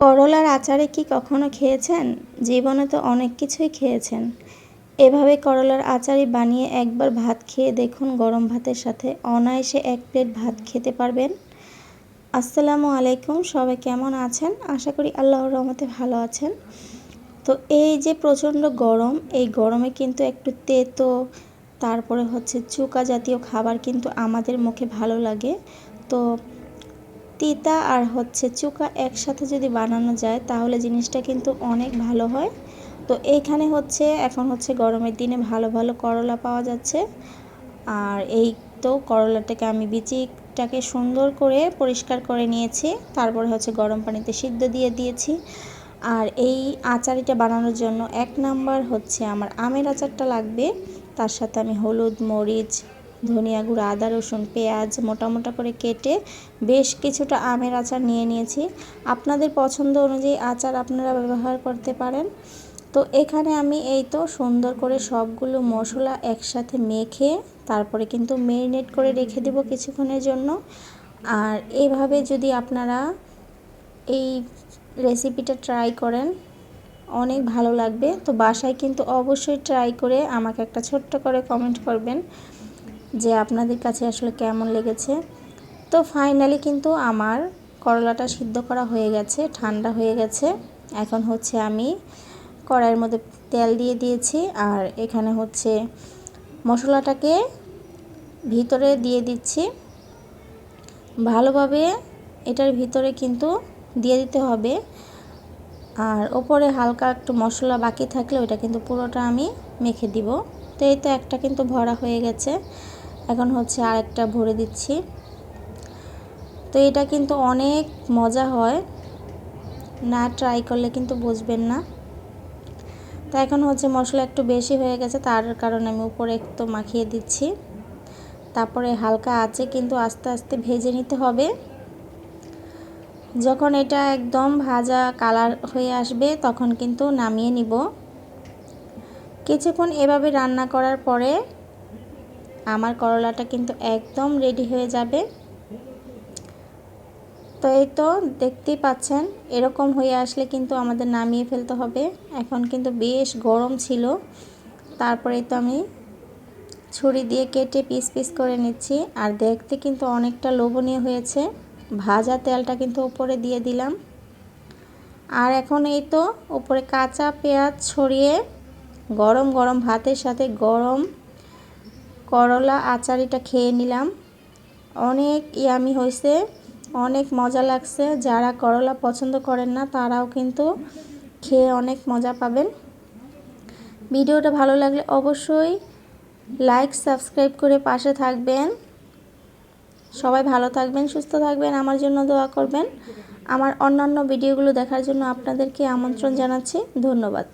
করলার আচারে কি কখনো খেয়েছেন? জীবনে তো অনেক কিছুই খেয়েছেন। এভাবে করলার আচারি বানিয়ে একবার ভাত খেয়ে দেখুন গরম ভাতের সাথে। অনায়াসে এক প্লেট ভাত খেতে পারবেন। আসসালামু আলাইকুম, সবাই কেমন আছেন? আশা করি আল্লাহর রহমতে ভালো আছেন। তো এই যে প্রচণ্ড গরম, এই গরমে কিন্তু একটু তেতো, তারপরে হচ্ছে চুকা জাতীয় খাবার কিন্তু আমাদের মুখে ভালো লাগে। তো তিতা আর হচ্ছে চুকা একসাথে যদি বানানো যায়, তাহলে জিনিসটা কিন্তু অনেক ভালো হয়। তো এইখানে হচ্ছে, এখন হচ্ছে গরমের দিনে ভালো ভালো করলা পাওয়া যাচ্ছে। আর এই তো করলাটাকে আমি বিচিটাকে সুন্দর করে পরিষ্কার করে নিয়েছি। তারপরে হচ্ছে গরম পানিতে সিদ্ধ দিয়ে দিয়েছি। আর এই আচারিটা বানানোর জন্য এক নাম্বার হচ্ছে আমার আমের আচারটা লাগবে। তার সাথে আমি হলুদ, মরিচ ধনিয়া গুঁড়ো, আদা, রসুন, পেঁয়াজ মোটা মোটা করে কেটে বেশ কিছুটা আমের আচার নিয়ে নিয়েছি। আপনাদের পছন্দ অনুযায়ী আচার আপনারা ব্যবহার করতে পারেন। তো এখানে আমি এই তো সুন্দর করে সবগুলো মশলা একসাথে মেখে তারপরে কিন্তু মেরিনেট করে রেখে দেব কিছুক্ষণের জন্য। আর এভাবে যদি আপনারা এই রেসিপিটা ট্রাই করেন, অনেক ভালো লাগবে। তো বাসায় কিন্তু অবশ্যই ট্রাই করে আমাকে একটা ছোট্ট করে কমেন্ট করবেন। যে আপনাদের কাছে আসলে কেমন লেগেছে। তো ফাইনালি কিন্তু আমার করলাটা সিদ্ধ করা হয়ে গেছে, ঠান্ডা হয়ে গেছে। এখন হচ্ছে আমি কড়াইয়ের মধ্যে তেল দিয়ে দিয়েছি আর এখানে হচ্ছে মশলাটাকে ভিতরে দিয়ে দিচ্ছি। ভালোভাবে এটার ভিতরে কিন্তু দিয়ে দিতে হবে। আর ওপরে হালকা একটু মশলা বাকি থাকলে ওইটা কিন্তু পুরোটা আমি মেখে দিব। তো এই তো একটা কিন্তু ভরা হয়ে গেছে। এখন হচ্ছে আরেকটা ভরে দিচ্ছি। তো এটা কিন্তু অনেক মজা হয়। না ট্রাই করলে কিন্তু বুঝবেন না। তো এখন হচ্ছে মশলা একটু বেশি হয়ে গেছে, তার কারণে আমি উপরে একটু মাখিয়ে দিচ্ছি। তারপরে হালকা আছে কিন্তু আস্তে আস্তে ভেজে নিতে হবে। যখন এটা একদম ভাজা কালার হয়ে আসবে, তখন কিন্তু নামিয়ে নিব। কিছুক্ষণ এভাবে রান্না করার পরে আমার করলাটা কিন্তু একদম রেডি হয়ে যাবে। তো এই তো দেখতেই পাচ্ছেন, এরকম হয়ে আসলে কিন্তু আমাদের নামিয়ে ফেলতে হবে। এখন কিন্তু বেশ গরম ছিল। তারপরে তো আমি ছুরি দিয়ে কেটে পিস পিস করে নিচ্ছি। আর দেখতে কিন্তু অনেকটা লোভনীয় হয়েছে। ভাজা তেলটা কিন্তু উপরে দিয়ে দিলাম। আর এখন এই তো উপরে কাঁচা পেঁয়াজ ছড়িয়ে গরম গরম ভাতের সাথে গরম করলা আচারিটা খেয়ে নিলাম। অনেক ইয়ামি হয়েছে অনেক মজা লাগছে। যারা করলা পছন্দ করেন না, তারাও কিন্তু খেয়ে অনেক মজা পাবেন। ভিডিওটা ভালো লাগলে অবশ্যই লাইক সাবস্ক্রাইব করে পাশে থাকবেন। সবাই ভালো থাকবেন, সুস্থ থাকবেন, আমার জন্য দোয়া করবেন। আমার অন্যান্য ভিডিওগুলো দেখার জন্য আপনাদেরকে আমন্ত্রণ জানাচ্ছি। ধন্যবাদ।